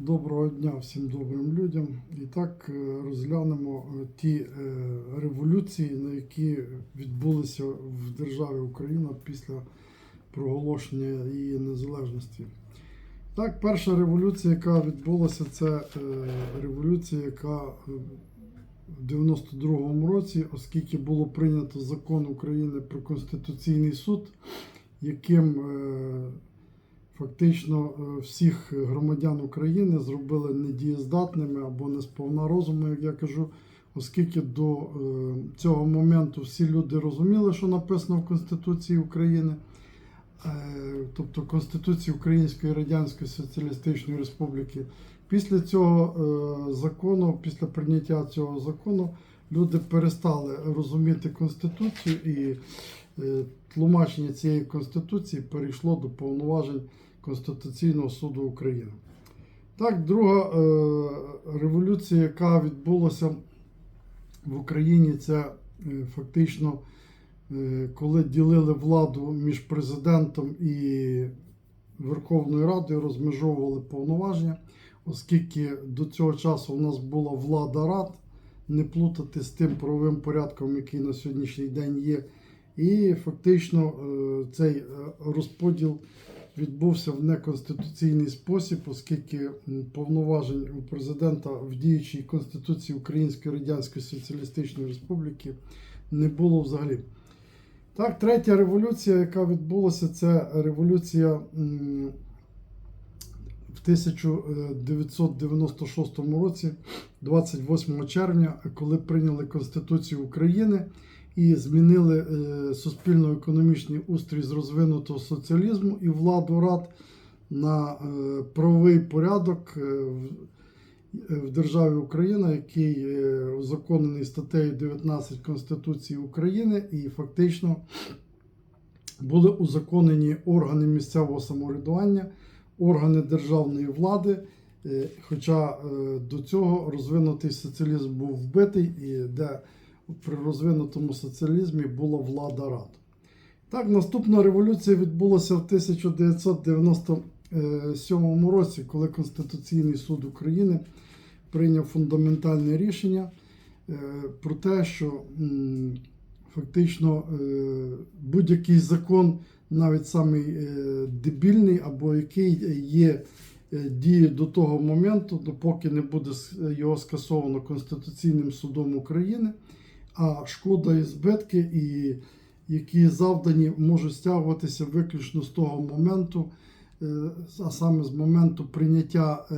Доброго дня всім добрим людям. І так е, розглянемо е, ті е, революції, на які відбулися в державі Україна після проголошення її незалежності. Так, перша революція, яка відбулася, це революція, яка в 92-му році, оскільки було прийнято закон України про Конституційний суд, яким фактично е, всіх громадян України зробили недієздатними або не сповна розуму, як я кажу, оскільки до е, цього моменту всі люди розуміли, що написано в Конституції України, е, тобто Конституції Української Радянської Соціалістичної Республіки. Після цього закону, після прийняття цього закону, люди перестали розуміти Конституцію і тлумачення цієї Конституції перейшло до повноважень Конституційного суду України. Так, друга е, революція, яка відбулася в Україні, це е, фактично, е, коли ділили владу між президентом і Верховною Радою, розмежовували повноваження, оскільки до цього часу в нас була влада рад, не плутати з тим правовим порядком, який на сьогоднішній день є. І фактично е, цей е, розподіл відбувся в неконституційний спосіб, оскільки повноважень у президента в діючій Конституції Української Радянської Соціалістичної Республіки не було взагалі. Так, третя революція, яка відбулася, це революція в 1996 році, 28 червня, коли прийняли Конституцію України і змінили е, суспільно-економічний устрій з розвинутого соціалізму і владу рад на е, правовий порядок е, в, державі Україна, який узаконений статтею 19 Конституції України, і фактично були узаконені органи місцевого самоврядування, органи державної влади. Хоча до цього розвинутий соціалізм був вбитий, і де при розвинутому соціалізмі була влада рад. Так, наступна революція відбулася в 1997 році, коли Конституційний суд України прийняв фундаментальне рішення е, про те, що фактично е, будь-який закон, навіть самий е, дебільний, або який є е, діє до того моменту, допоки не буде його скасовано Конституційним судом України, а шкода і збитки, і які завдані, можуть стягуватися виключно з того моменту, е, а саме з моменту прийняття е,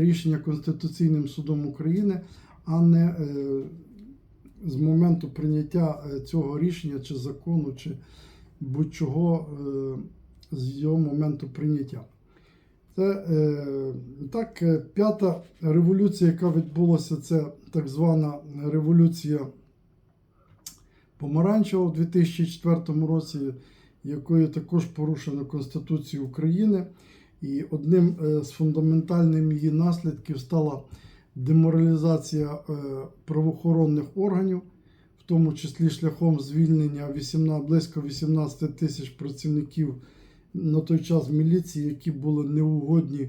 рішення Конституційним судом України, а не е, з моменту прийняття цього рішення чи закону, чи будь-чого з його моменту прийняття. Це так, п'ята революція, яка відбулася, це так звана революція Помаранчева в 2004 році, якою також порушено Конституцію України. І одним е, з фундаментальних її наслідків стала деморалізація е, правоохоронних органів, в тому числі шляхом звільнення 18, близько 18 тисяч працівників на той час міліції, які були неугодні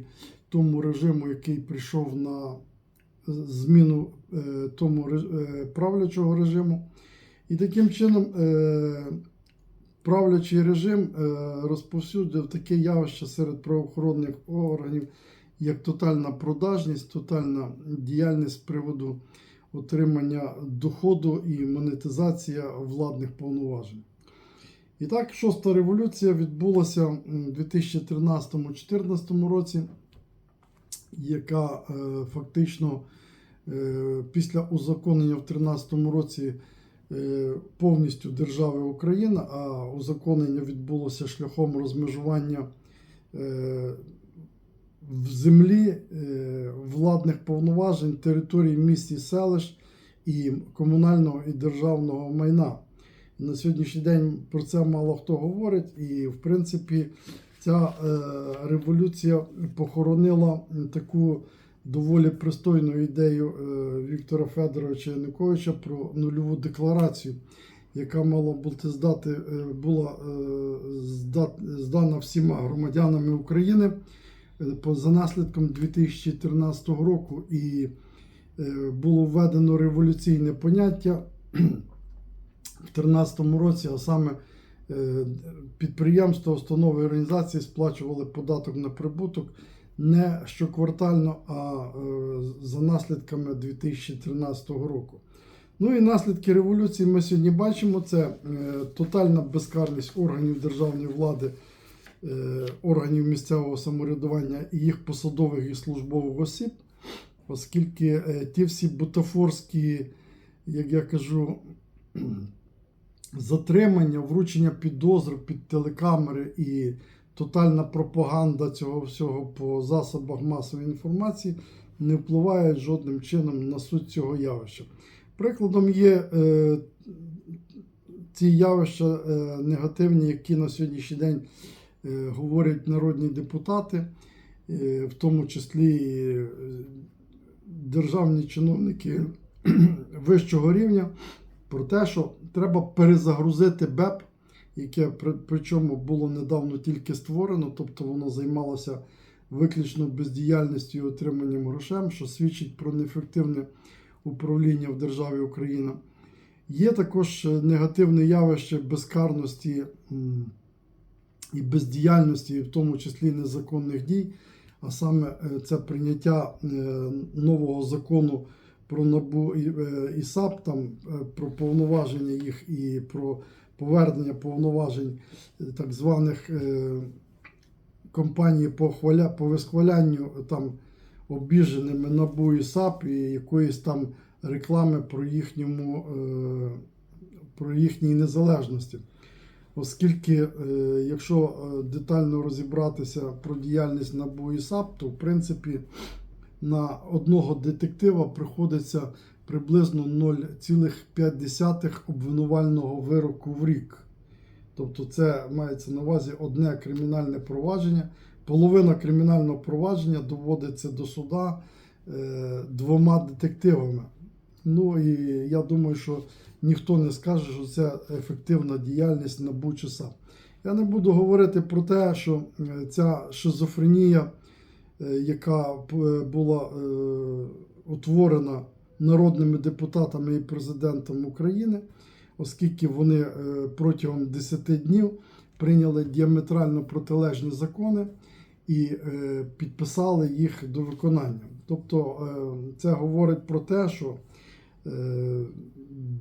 тому режиму, який прийшов на зміну е, тому правлячого режиму. І таким чином е, правлячий режим е, розповсюдив таке явище серед правоохоронних органів, як тотальна продажність, тотальна діяльність з приводу отримання доходу і монетизація владних повноважень. І так, шоста революція відбулася у 2013-2014 році, яка е, фактично після узаконення в 2013 році повністю держави Україна, а узаконення відбулося шляхом розмежування е, в землі е, владних повноважень, територій міст і селищ і комунального і державного майна. На сьогоднішній день про це мало хто говорить, і в принципі ця е, революція похоронила таку доволі пристойну ідею е, Віктора Федоровича Януковича про нульову декларацію, яка мала бути здати, е, була е, здана всіма громадянами України за наслідком 2013 року. І було введено революційне поняття в 2013 році, а саме підприємства, установи організації сплачували податок на прибуток не щоквартально, а е, за наслідками 2013 року. Ну і наслідки революції ми сьогодні бачимо: це е, тотальна безкарність органів державної влади, е, органів місцевого самоврядування і їх посадових і службових осіб, оскільки ті всі бутафорські, як я кажу, затримання, вручення підозр під телекамери і тотальна пропаганда цього всього по засобах масової інформації не впливають жодним чином на суть цього явища. Прикладом є е, ці явища е, негативні, які на сьогоднішній день е, говорять народні депутати, е, в тому числі е, державні чиновники вищого рівня, про те, що треба перезагрузити БЕП, яке при- причому було недавно тільки створено, тобто воно займалося виключно бездіяльністю і отриманням грошем, що свідчить про неефективне управління в державі Україна. Є також е, негативне явище безкарності і бездіяльності, в тому числі незаконних дій, а саме е, це прийняття е, нового закону про НАБУ і, САП, там про повноваження їх і про повернення повноважень е, так званих е, компаній по, хваля, по висхвалянню там обіженими НАБУ і САП і якоїсь там реклами про їхньому е, про їхній незалежності. Оскільки, якщо детально розібратися про діяльність НАБУ і САП, то в принципі на одного детектива приходиться приблизно 0,5 обвинувального вироку в рік. Тобто це мається на увазі одне кримінальне провадження. Половина кримінального провадження доводиться до суда е, двома детективами. Ну і я думаю, що ніхто не скаже, що це ефективна діяльність НАБУ чи САП. Я не буду говорити про те, що е, ця шизофренія, е, яка була утворена народними депутатами і президентом України, оскільки вони е, протягом 10 днів прийняли діаметрально протилежні закони і е, підписали їх до виконання. Тобто е, це говорить про те, що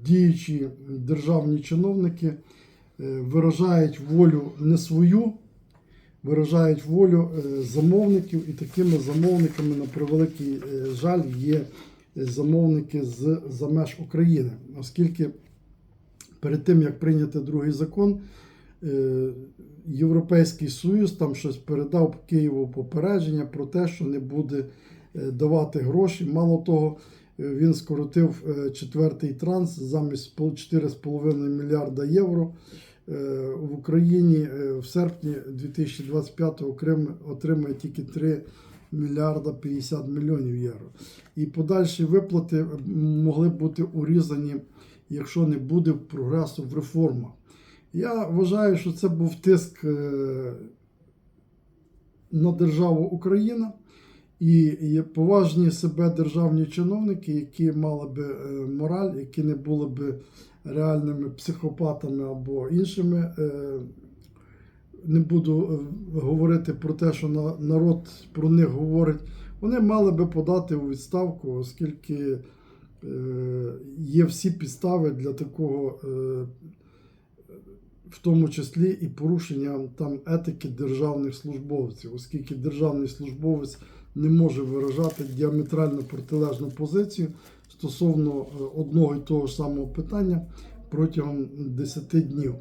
діючі державні чиновники виражають волю не свою, виражають волю замовників, і такими замовниками, на превеликий жаль, є замовники з за меж України, оскільки перед тим як прийняти другий закон, е, Європейський Союз там щось передав Києву попередження про те, що не буде е, давати гроші. Мало того, він скоротив е, четвертий транс замість пол- 4,5 мільярда євро. В Україні в серпні 2025 Крим отримає тільки 3 мільярда 50 мільйонів євро. І подальші виплати е, могли бути урізані, якщо не буде прогресу в реформах. Я вважаю, що це був тиск е, на державу Україна і поважні себе державні чиновники, які мали би е, мораль, які не були би реальними психопатами або іншими. Не буду е, говорити про те, що на- народ про них говорить. Вони мали би подати у відставку, оскільки е, є всі підстави для такого, е, в тому числі і порушення там етики державних службовців, оскільки державний службовець не може виражати діаметрально протилежну позицію стосовно одного і того ж самого питання протягом 10 днів.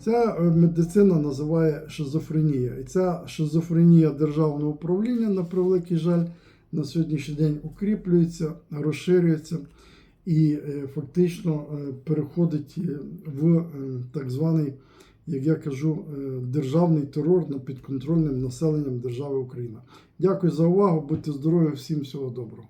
Ця е, медицина називає шизофренія. І ця шизофренія державного управління, на превеликий жаль, на сьогоднішній день укріплюється, розширюється і е, фактично е, переходить в так званий, як я кажу, державний терор над підконтрольним населенням держави Україна. Дякую за увагу. Будьте здорові, всім всього доброго.